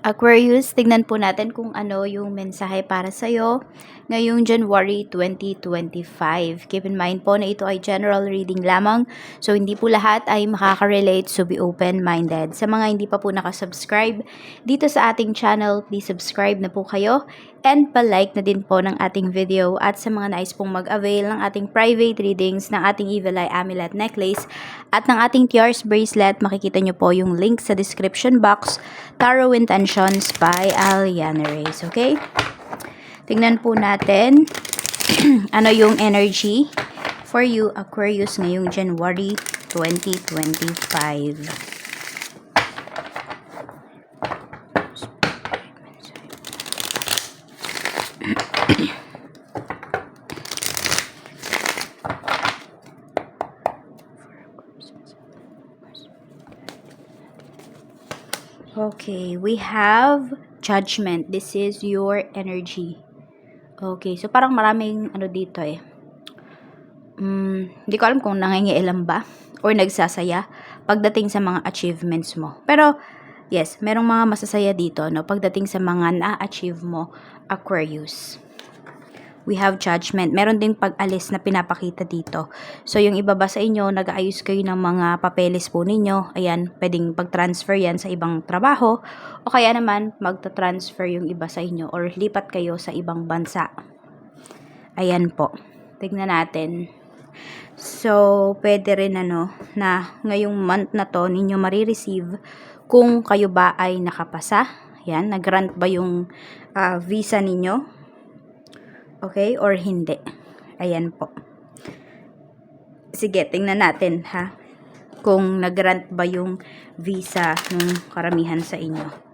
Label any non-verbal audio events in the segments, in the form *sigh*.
Aquarius, tignan po natin kung ano yung mensahe para sa'yo ngayong January 2025. Keep in mind po na ito ay general reading lamang. So, hindi po lahat ay makaka-relate. So, be open-minded. Sa mga hindi pa po nakasubscribe dito sa ating channel, please subscribe na po kayo. And pa-like na din po ng ating video. At sa mga nais pong mag-avail ng ating private readings ng ating Evil Eye Amulet Necklace at ng ating Tiars Bracelet, makikita nyo po yung link sa description box. Tarot Intentions by Aliana Reyes. Okay? Tingnan po natin *clears throat* ano yung energy for you Aquarius ngayong January 2025. Okay, we have judgment. This is your energy. Okay, so parang maraming ano dito eh. Mm, hindi ko alam kung nangingialam ba or nagsasaya pagdating sa mga achievements mo. Pero yes, merong mga masasaya dito no pagdating sa mga na-achieve mo Aquarius we have judgment. Meron ding pag-alis na pinapakita dito. So, yung iba ba sa inyo, nag-aayos kayo ng mga papeles po ninyo. Ayan, pwedeng pag-transfer yan sa ibang trabaho. O kaya naman, magta-transfer yung iba sa inyo or lipat kayo sa ibang bansa. Ayan po. Tignan natin. So, pwede rin ano, na ngayong month na to, ninyo marireceive kung kayo ba ay nakapasa. Yan, nag-grant ba yung uh, visa ninyo Okay? Or hindi. Ayan po. Sige, tingnan natin ha. Kung nag-grant ba yung visa ng karamihan sa inyo.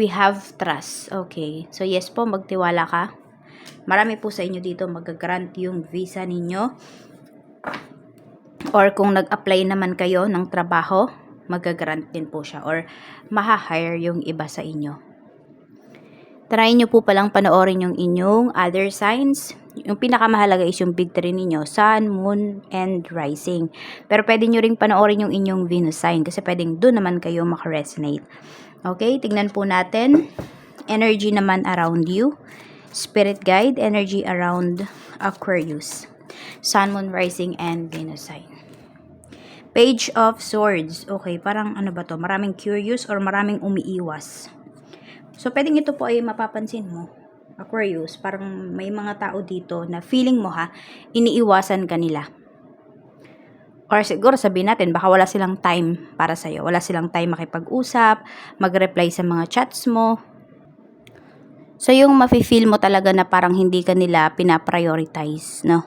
We have trust. Okay. So, yes po, magtiwala ka. Marami po sa inyo dito mag-grant yung visa ninyo or kung nag-apply naman kayo ng trabaho, magagrant din po siya or maha-hire yung iba sa inyo. Try nyo po palang panoorin yung inyong other signs. Yung pinakamahalaga is yung big three ninyo, Sun, Moon, and Rising. Pero pwede nyo ring panoorin yung inyong Venus sign kasi pwedeng doon naman kayo makaresonate. Okay, tignan po natin. Energy naman around you. Spirit guide, energy around Aquarius. Sun, Moon, Rising, and Venus sign. Page of Swords. Okay, parang ano ba to? Maraming curious or maraming umiiwas. So, pwedeng ito po ay mapapansin mo. Aquarius, parang may mga tao dito na feeling mo ha, iniiwasan ka nila. Or siguro sabihin natin, baka wala silang time para sa'yo. Wala silang time makipag-usap, mag-reply sa mga chats mo. So, yung mafe-feel mo talaga na parang hindi ka nila pinaprioritize, no?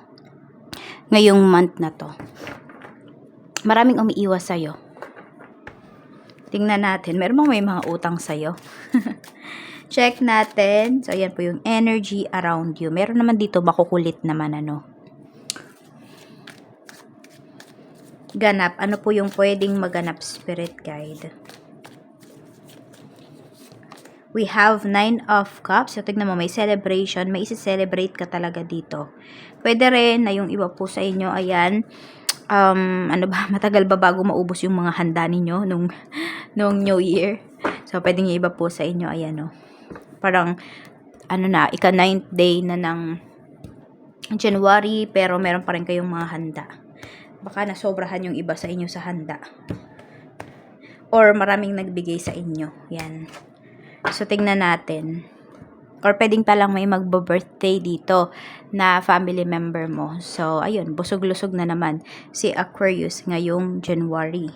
Ngayong month na to maraming umiiwas sa'yo. Tingnan natin. Meron bang may mga utang sa'yo? *laughs* Check natin. So, ayan po yung energy around you. Meron naman dito, makukulit naman ano. Ganap. Ano po yung pwedeng maganap spirit guide? We have nine of cups. So, tignan mo, may celebration. May isi-celebrate ka talaga dito. Pwede rin na yung iba po sa inyo, ayan, um, ano ba, *laughs* matagal ba bago maubos yung mga handa ninyo nung, nung New Year? So, pwedeng yung iba po sa inyo, ayan o. Oh. Parang, ano na, ika 9th day na ng January, pero meron pa rin kayong mga handa. Baka nasobrahan yung iba sa inyo sa handa. Or maraming nagbigay sa inyo. Yan. So, tingnan natin or pwedeng palang may magbo-birthday dito na family member mo. So, ayun, busog-lusog na naman si Aquarius ngayong January.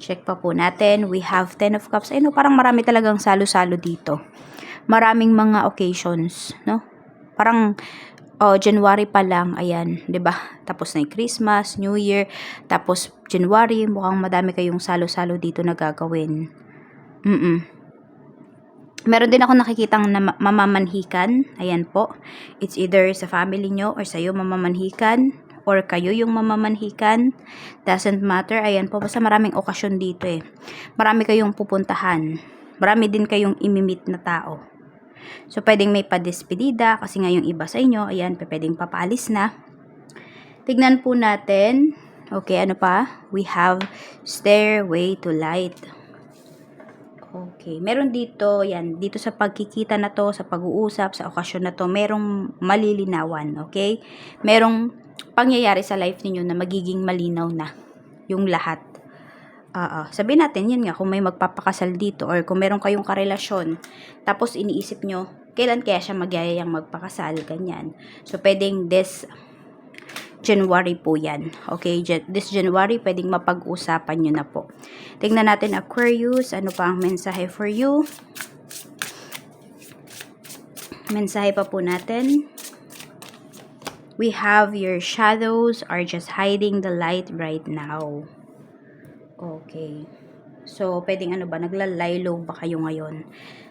Check pa po natin. We have 10 of Cups. Ayun, parang marami talagang salo-salo dito. Maraming mga occasions, no? Parang oh, January pa lang, ayan, 'di ba? Tapos na 'yung Christmas, New Year, tapos January, mukhang madami kayong salo-salo dito na gagawin. Mm Meron din ako nakikitang na mamamanhikan. Ayan po. It's either sa family nyo or sa'yo mamamanhikan or kayo yung mamamanhikan. Doesn't matter. Ayan po. Basta maraming okasyon dito eh. Marami kayong pupuntahan. Marami din kayong imimit na tao. So, pwedeng may padispedida kasi nga yung iba sa inyo, ayan, pwedeng papaalis na. Tignan po natin. Okay, ano pa? We have stairway to light. Okay, meron dito, yan, dito sa pagkikita na to, sa pag-uusap, sa okasyon na to, merong malilinawan, okay? Merong pangyayari sa life ninyo na magiging malinaw na yung lahat. Oo. Sabihin natin, yun nga, kung may magpapakasal dito or kung meron kayong karelasyon, tapos iniisip nyo, kailan kaya siya magyayayang magpakasal, ganyan. So, pwedeng this January po yan. Okay, this January, pwedeng mapag-usapan nyo na po. Tingnan natin Aquarius, ano pa ang mensahe for you? Mensahe pa po natin. We have your shadows are just hiding the light right now. Okay. So, pwedeng ano ba, naglalaylo ba kayo ngayon?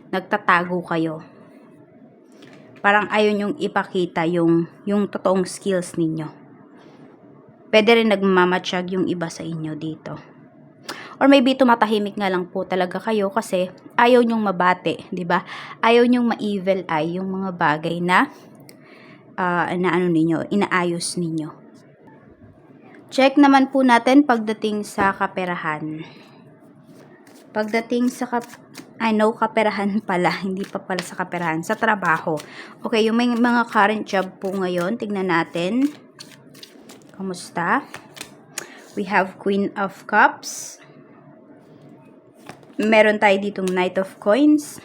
Nagtatago kayo. Parang ayaw nyong ipakita yung, yung totoong skills ninyo. Pwede rin nagmamatsyag yung iba sa inyo dito. Or maybe tumatahimik nga lang po talaga kayo kasi ayaw nyong mabate, 'di ba? Ayaw nyong ma-evil eye yung mga bagay na ah, na ano ninyo, inaayos ninyo. Check naman po natin pagdating sa kaperahan. Pagdating sa kap I know kaperahan *laughs* pala, hindi pa pala sa kaperahan, sa trabaho. Okay, yung may mga current job po ngayon, tignan natin. Kamusta? We have Queen of Cups. Meron tayo ditong Knight of Coins.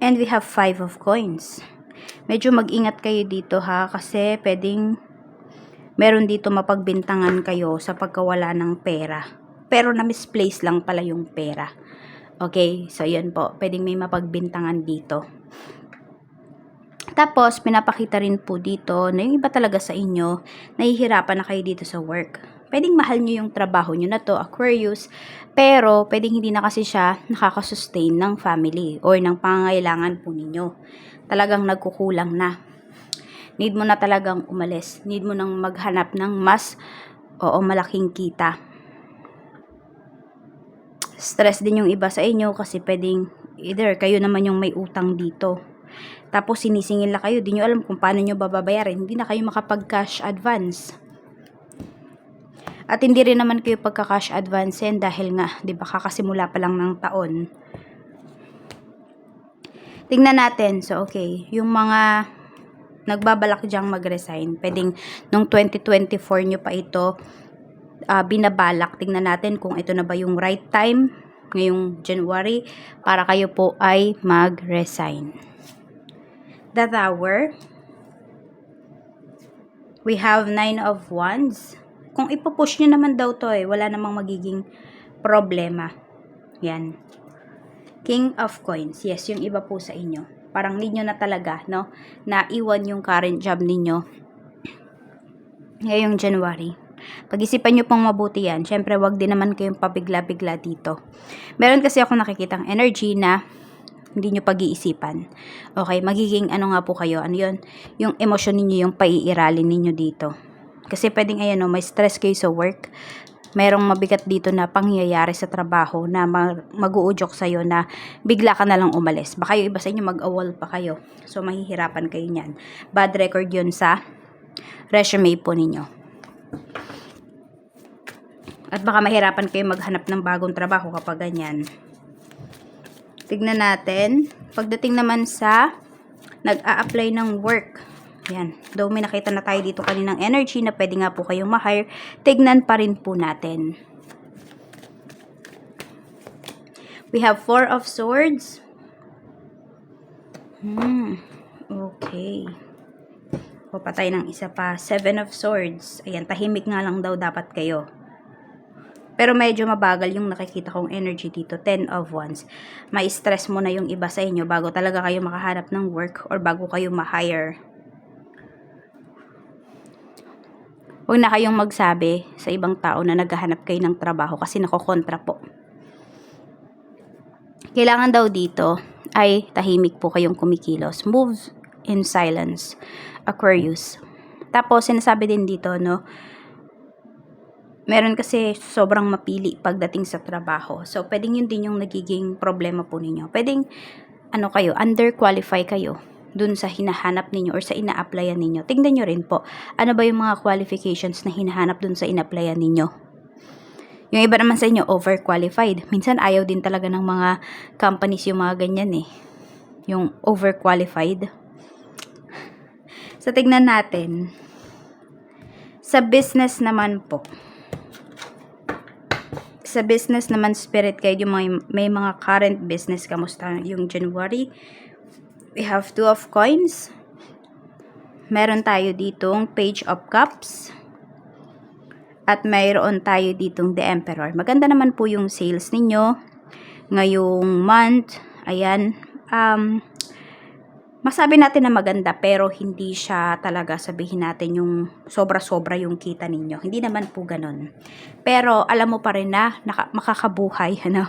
And we have Five of Coins. Medyo mag-ingat kayo dito ha, kasi pwedeng meron dito mapagbintangan kayo sa pagkawala ng pera. Pero na-misplace lang pala yung pera. Okay, so yun po. Pwedeng may mapagbintangan dito. Tapos, pinapakita rin po dito na yung iba talaga sa inyo, nahihirapan na kayo dito sa work. Pwedeng mahal nyo yung trabaho nyo na to, Aquarius, pero pwedeng hindi na kasi siya nakakasustain ng family or ng pangangailangan po ninyo. Talagang nagkukulang na. Need mo na talagang umalis. Need mo nang maghanap ng mas oo, malaking kita. Stress din yung iba sa inyo kasi pwedeng either kayo naman yung may utang dito. Tapos sinisingil na kayo, di nyo alam kung paano nyo bababayarin. Hindi na kayo makapag-cash advance. At hindi rin naman kayo pagka-cash advance yan dahil nga, di ba, kakasimula pa lang ng taon. Tingnan natin. So, okay. Yung mga nagbabalak diyang mag-resign, pwedeng nung 2024 nyo pa ito ah, binabalak. Tingnan natin kung ito na ba yung right time ngayong January para kayo po ay mag-resign. The Tower. We have Nine of Wands. Kung ipupush nyo naman daw to eh, wala namang magiging problema. Yan. King of Coins. Yes, yung iba po sa inyo. Parang need nyo na talaga, no? Na iwan yung current job ninyo ngayong January. Pag-isipan nyo pong mabuti yan. Siyempre, wag din naman kayong pabigla-bigla dito. Meron kasi ako nakikitang energy na hindi nyo pag-iisipan. Okay, magiging ano nga po kayo, ano yun, yung emosyon ninyo yung paiiralin ninyo dito. Kasi pwedeng ayan o, may stress kayo sa work, merong mabigat dito na pangyayari sa trabaho na mag-uudyok sa'yo na bigla ka na lang umalis. Baka yung iba sa inyo mag-awol pa kayo. So, mahihirapan kayo niyan. Bad record yun sa resume po ninyo. At baka mahirapan kayo maghanap ng bagong trabaho kapag ganyan. Tignan natin. Pagdating naman sa nag-a-apply ng work. Yan. Though may nakita na tayo dito kaninang energy na pwede nga po kayong ma-hire, tignan pa rin po natin. We have Four of Swords. Hmm. Okay. O patay ng isa pa. Seven of Swords. Ayan, tahimik nga lang daw dapat kayo. Pero medyo mabagal yung nakikita kong energy dito. 10 of Wands. May stress mo na yung iba sa inyo bago talaga kayo makahanap ng work or bago kayo ma-hire. Huwag na kayong magsabi sa ibang tao na naghahanap kayo ng trabaho kasi nakokontra po. Kailangan daw dito ay tahimik po kayong kumikilos. Move in silence. Aquarius. Tapos, sinasabi din dito, no, meron kasi sobrang mapili pagdating sa trabaho. So, pwedeng yun din yung nagiging problema po ninyo. Pwedeng, ano kayo, underqualify kayo. dun sa hinahanap ninyo or sa ina-applyan ninyo. Tingnan nyo rin po, ano ba yung mga qualifications na hinahanap dun sa ina-applyan ninyo. Yung iba naman sa inyo, overqualified. Minsan ayaw din talaga ng mga companies yung mga ganyan eh. Yung overqualified. *laughs* So, tignan natin. Sa business naman po. Sa business naman, spirit guide, yung mga, may mga current business. Kamusta yung January? We have two of coins. Meron tayo ditong page of cups. At mayroon tayo ditong the emperor. Maganda naman po yung sales ninyo. Ngayong month, ayan, um, masabi natin na maganda pero hindi siya talaga sabihin natin yung sobra-sobra yung kita ninyo. Hindi naman po ganun. Pero alam mo pa rin na naka, makakabuhay, *laughs* ano,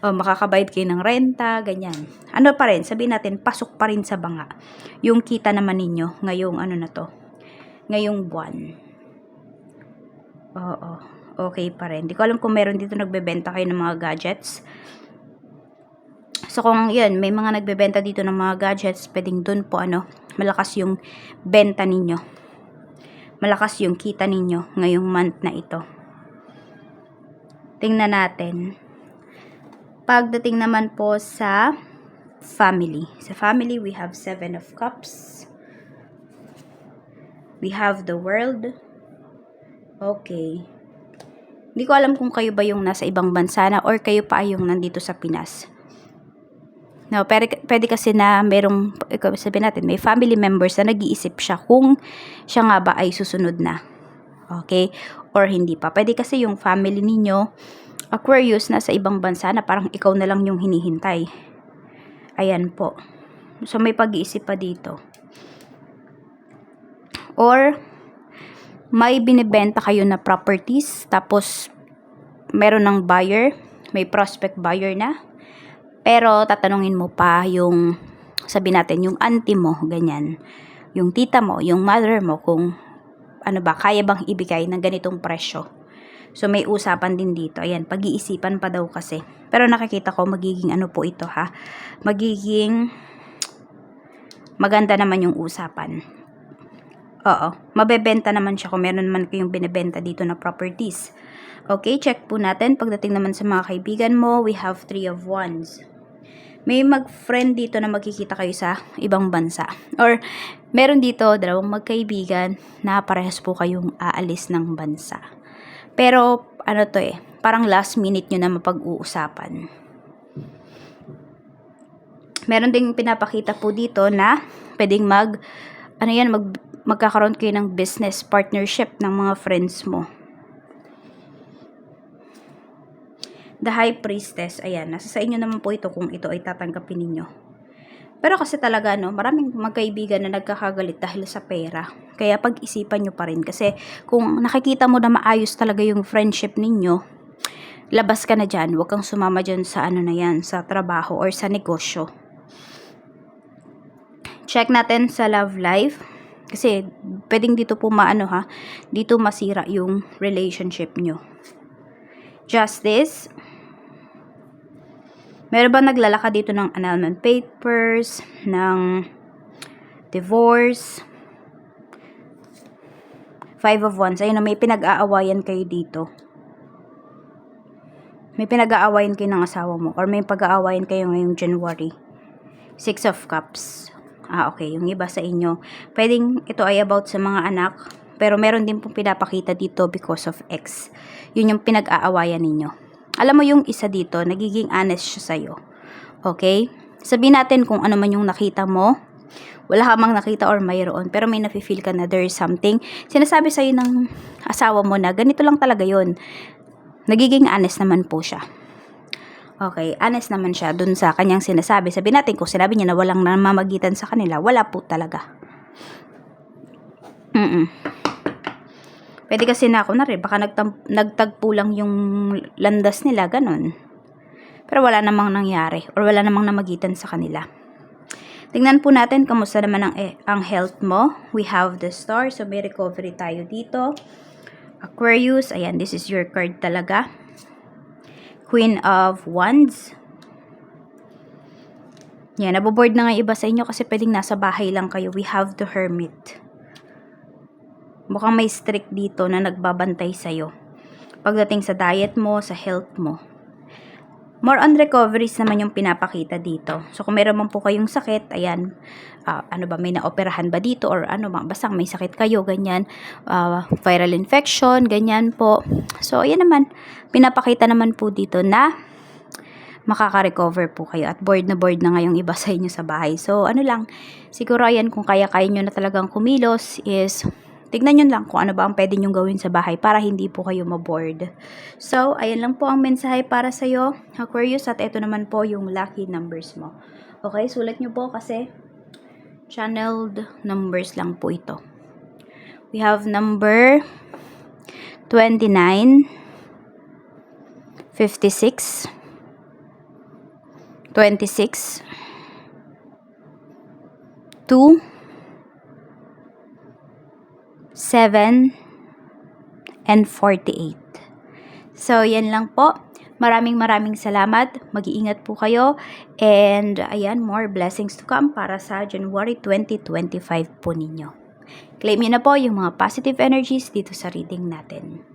o makakabayad kayo ng renta, ganyan. Ano pa rin, sabihin natin, pasok pa rin sa banga. Yung kita naman ninyo ngayong ano na to, ngayong buwan. Oo, okay pa rin. Di ko alam kung meron dito nagbebenta kayo ng mga gadgets. So kung yun, may mga nagbebenta dito ng mga gadgets, pwedeng dun po ano, malakas yung benta ninyo. Malakas yung kita ninyo ngayong month na ito. Tingnan natin. Pagdating naman po sa family. Sa family, we have seven of cups. We have the world. Okay. Hindi ko alam kung kayo ba yung nasa ibang bansa na or kayo pa yung nandito sa Pinas. No, pero pwede kasi na merong, sabihin natin, may family members na nag-iisip siya kung siya nga ba ay susunod na. Okay? Or hindi pa. Pwede kasi yung family ninyo, Aquarius, na sa ibang bansa na parang ikaw na lang yung hinihintay. Ayan po. So, may pag-iisip pa dito. Or, may binibenta kayo na properties, tapos, meron ng buyer, may prospect buyer na, pero tatanungin mo pa yung, sabi natin, yung auntie mo, ganyan. Yung tita mo, yung mother mo, kung ano ba, kaya bang ibigay ng ganitong presyo. So, may usapan din dito. Ayan, pag-iisipan pa daw kasi. Pero nakikita ko, magiging ano po ito ha. Magiging maganda naman yung usapan. Oo, mabebenta naman siya kung meron naman kayong binibenta dito na properties. Okay, check po natin. Pagdating naman sa mga kaibigan mo, we have three of wands may mag-friend dito na magkikita kayo sa ibang bansa. Or, meron dito dalawang magkaibigan na parehas po kayong aalis ng bansa. Pero, ano to eh, parang last minute nyo na mapag-uusapan. Meron ding pinapakita po dito na pwedeng mag, ano yan, mag, magkakaroon kayo ng business partnership ng mga friends mo. The High Priestess, ayan, nasa sa inyo naman po ito kung ito ay tatanggapin ninyo. Pero kasi talaga, no, maraming magkaibigan na nagkakagalit dahil sa pera. Kaya pag-isipan nyo pa rin. Kasi kung nakikita mo na maayos talaga yung friendship ninyo, labas ka na dyan. Huwag kang sumama dyan sa ano na yan, sa trabaho or sa negosyo. Check natin sa love life. Kasi pwedeng dito po maano ha, dito masira yung relationship nyo. Justice, Meron ba naglalaka dito ng annulment papers, ng divorce? Five of Wands. Ayun na, may pinag-aawayan kayo dito. May pinag-aawayan kayo ng asawa mo or may pag-aawayan kayo ngayong January. Six of Cups. Ah, okay. Yung iba sa inyo. Pwedeng ito ay about sa mga anak. Pero meron din pong pinapakita dito because of X. Yun yung pinag-aawayan ninyo. Alam mo yung isa dito, nagiging honest siya sa'yo. Okay? Sabihin natin kung ano man yung nakita mo. Wala ka mang nakita or mayroon, pero may nafe-feel ka na there is something. Sinasabi sa'yo ng asawa mo na ganito lang talaga yon Nagiging honest naman po siya. Okay, honest naman siya dun sa kanyang sinasabi. Sabi natin, kung sinabi niya na walang namamagitan sa kanila, wala po talaga. Mm-mm. Pwede kasi na ako na rin, baka nagtagpo lang yung landas nila, ganun. Pero wala namang nangyari or wala namang namagitan sa kanila. Tingnan po natin kamusta naman ang, eh, ang health mo. We have the star, so may recovery tayo dito. Aquarius, ayan, this is your card talaga. Queen of Wands. Yan, naboboard na nga iba sa inyo kasi pwedeng nasa bahay lang kayo. We have the hermit. Mukhang may strict dito na nagbabantay sa'yo. Pagdating sa diet mo, sa health mo. More on recoveries naman yung pinapakita dito. So, kung meron man po kayong sakit, ayan, ah, ano ba, may naoperahan ba dito or ano ba, basta may sakit kayo, ganyan, ah, viral infection, ganyan po. So, ayan naman, pinapakita naman po dito na makaka-recover po kayo at board na board na ngayong iba sa inyo sa bahay. So, ano lang, siguro ayan, kung kaya-kaya nyo na talagang kumilos is, tignan nyo lang kung ano ba ang pwede nyo gawin sa bahay para hindi po kayo maboard. So, ayan lang po ang mensahe para sa'yo, Aquarius, at ito naman po yung lucky numbers mo. Okay, sulat nyo po kasi channeled numbers lang po ito. We have number 29, 56, 26, 2, 7, and 48. So, yan lang po. Maraming maraming salamat. Mag-iingat po kayo. And, ayan, more blessings to come para sa January 2025 po ninyo. Claim nyo na po yung mga positive energies dito sa reading natin.